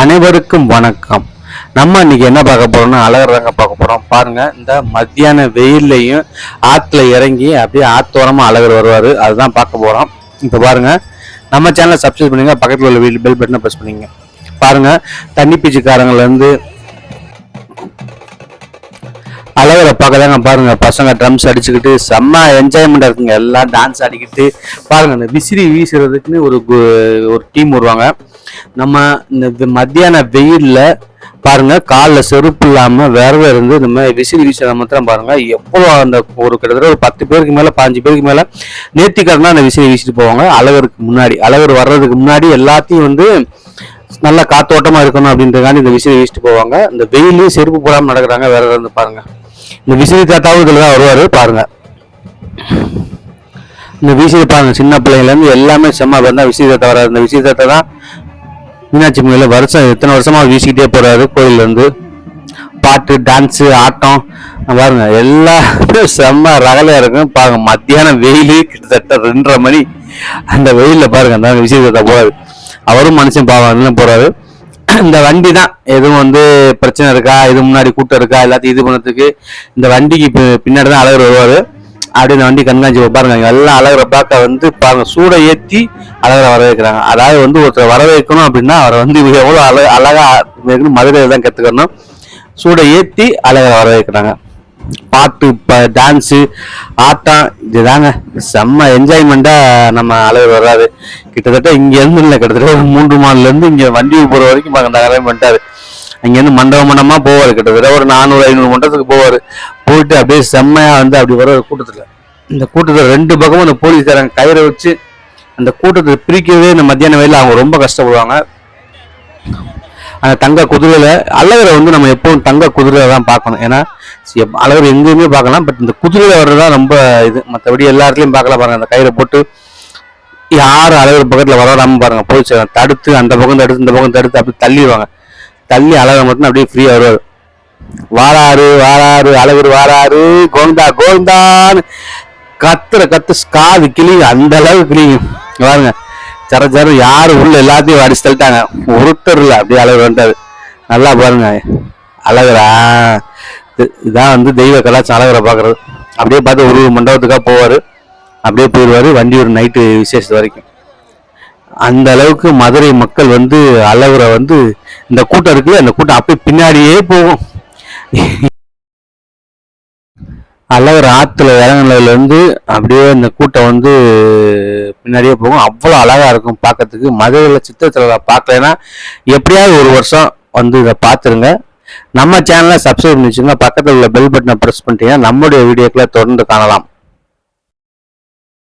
அனைவருக்கும் வணக்கம். நம்ம இன்னைக்கு என்ன பார்க்க போறோம்னா அழகர் தாங்க பார்க்க போறோம். பாருங்க இந்த மத்தியான வெயில்லையும் ஆத்துல இறங்கி அப்படியே ஆத்தோரமா அழகர் வருவாரு. அதுதான் பார்க்க போறோம். இப்போ பாருங்க நம்ம சேனலை சப்ஸ்கிரைப் பண்ணுங்க பக்கத்தில் உள்ள பெல் பட்டனை ப்ரெஸ் பண்ணிங்க பாருங்க தண்ணி பீச்சுக்காரங்கள்ல பார்க்க பாருங்கள் பாருங்க பசங்க ட்ரம்ஸ் அடிச்சுக்கிட்டு செம்ம என்ஜாய்மெண்ட் இருக்குங்க. எல்லாம் டான்ஸ் ஆடிக்கிட்டு பாருங்க இந்த விசிறி வீசுறதுக்குன்னு ஒரு கு- ஒரு டீம் வருவாங்க. நம்ம இந்த மத்தியான வெயிலில் பாருங்க காலில் செருப்பு இல்லாமல் விரவ இருந்து இந்த மாதிரி விசிறி வீசுறத மாத்திரம் பாருங்க. எவ்வளோ அந்த ஒரு கிட்டத்தட்ட ஒரு பத்து பேருக்கு மேலே பாஞ்சு பேருக்கு மேலே நேர்த்திக்கடனா அந்த விசிறி வீசிட்டு போவாங்க. அழகருக்கு முன்னாடி அழகர் வர்றதுக்கு முன்னாடி எல்லாத்தையும் வந்து நல்லா காத்தோட்டமாக இருக்கணும் அப்படின்றதுக்காண்டி இந்த விசிறி வீசிட்டு போவாங்க. இந்த வெயிலையும் செருப்பு போடாமல் நடக்கிறாங்க வேற இருந்து பாருங்கள் இந்த விசிறி தாத்தாவும் இதில் தான் வருவார் பாருங்கள் இந்த விசிறி பாருங்கள் சின்ன பிள்ளைங்கள்லேருந்து எல்லாமே செம்ம பேர் தான் விசிறி தாத்தா வராது இந்த விசிறி தாத்தா தான் மீனாட்சி கோயில வருஷம் எத்தனை வருஷமாக வீசிக்கிட்டே போகிறாரு கோயிலேருந்து பாட்டு டான்ஸு ஆட்டம் பாருங்க எல்லாமே செம்ம ரகலையாக இருக்கும். பாருங்க மத்தியானம் வெயில் கிட்டத்தட்ட ரெண்டரை மணி. அந்த வெயிலில் பாருங்க அந்த விசிறி தாத்தா அவரும் மனுஷன் பாவம் போகிறாரு இந்த வண்டி தான் எதுவும் வந்து பிரச்சனை இருக்கா? இது முன்னாடி கூட்டம் இருக்கா? எல்லாத்தையும் இது பண்ணுறதுக்கு இந்த வண்டிக்கு பி- பின்னாடி தான் அழகர் வருவார். அப்படி இந்த வண்டி கண்காட்சி பாருங்க. எல்லாம் அழகரை பார்க்க வந்து பாருங்க சூடை ஏற்றி அழகரை வரவேற்கிறாங்க. அதாவது வந்து ஒருத்தர் வரவேற்கணும் அப்படின்னா அவரை வந்து எவ்வளோ அழ அழகாக மதுரையில் தான் கற்றுக்கணும் சூடை ஏற்றி அழகரை வரவேற்கிறாங்க. பாட்டு இப்போ டான்ஸு ஆட்டம் இதுதாங்க. செம்ம என்ஜாய்மெண்ட்டாக நம்ம அழகர் வராது கிட்டத்தட்ட இங்கேருந்து இல்லை கிட்டத்தட்ட ஒரு மூன்று மாதத்துல இங்கே வண்டி போகிற வரைக்கும் பார்க்க அந்த அரேஞ்ச் பண்ணிட்டாரு. அங்க மண்டபம் மண்டபமா போவார். கிட்டத்தட்ட ஒரு நானூறு ஐநூறு மண்டபத்துக்கு போவார். போயிட்டு அப்படியே செம்மையாக வந்து அப்படி வர கூட்டத்தில். இந்த கூட்டத்தில் ரெண்டு பக்கமும் அந்த போலீஸ்காரங்க கயிறை வச்சு அந்த கூட்டத்தை பிரிக்கவே இந்த மத்தியான வயலில் அவங்க ரொம்ப கஷ்டப்படுவாங்க. அந்த தங்க குதிரையில் அழகரை வந்து நம்ம எப்பவும் தங்க குதிரையை தான் பார்க்கணும். ஏன்னா அழகர் எங்கேயுமே பார்க்கலாம் பட் இந்த குதிரையில தான் ரொம்ப இது. மற்றபடி எல்லாத்துலேயும் பார்க்கலாம் பாருங்க. அந்த கயிறை போட்டு யார் அழகர் பக்கத்தில் வராம பாருங்க. போலீஸ் தடுத்து அந்த பக்கம் தடுத்து இந்த பக்கம் தடுத்து அப்படி தள்ளிடுவாங்க. தள்ளி அழகர் மட்டும் அப்படியே ஃப்ரீயாக வருவார். வாராரு வாராரு அழகர் வாராரு கோவிந்தா கோவிந்தான்னு கத்துற கத்து காது கிளியும் அந்த அளவுக்கு கிளியும். பாருங்க. சர சர யார் உள்ள எல்லாத்தையும் அடிச்சு தள்ளிட்டாங்க ஒருத்தர் இல்லை அப்படியே அழகு வந்துட்டாரு. நல்லா பாருங்க. அழகரா இது- இதான் வந்து தெய்வ கலாச்சாரம் அழகரை பார்க்குறது அப்படியே பார்த்து ஒரு மண்டபத்துக்காக போவார். அப்படியே போயிடுவாரு. வண்டி ஒரு நைட்டு விசேஷத்து வரைக்கும். அந்த அளவுக்கு மதுரை மக்கள் வந்து அழகரை வந்து இந்த கூட்டம் இருக்குது அந்த கூட்டம் அப்படியே பின்னாடியே போகும். ஆற்றுல ஆத்துல அப்படியே இந்த கூட்டம் வந்து பின்னாடியே போகும். அவ்வளோ அழகாக இருக்கும் பார்க்கறதுக்கு. மதுரையில் சித்திரத்தில் பார்க்கலன்னா எப்படியாவது ஒரு வருஷம் வந்து இதை பார்த்துருங்க. நம்ம சேனலை சப்ஸ்கிரைப் பண்ணி வச்சுங்க பக்கத்தில் உள்ள பெல் பட்டனை ப்ரெஸ் பண்ணிட்டீங்கன்னா நம்முடைய வீடியோக்களை தொடர்ந்து காணலாம்.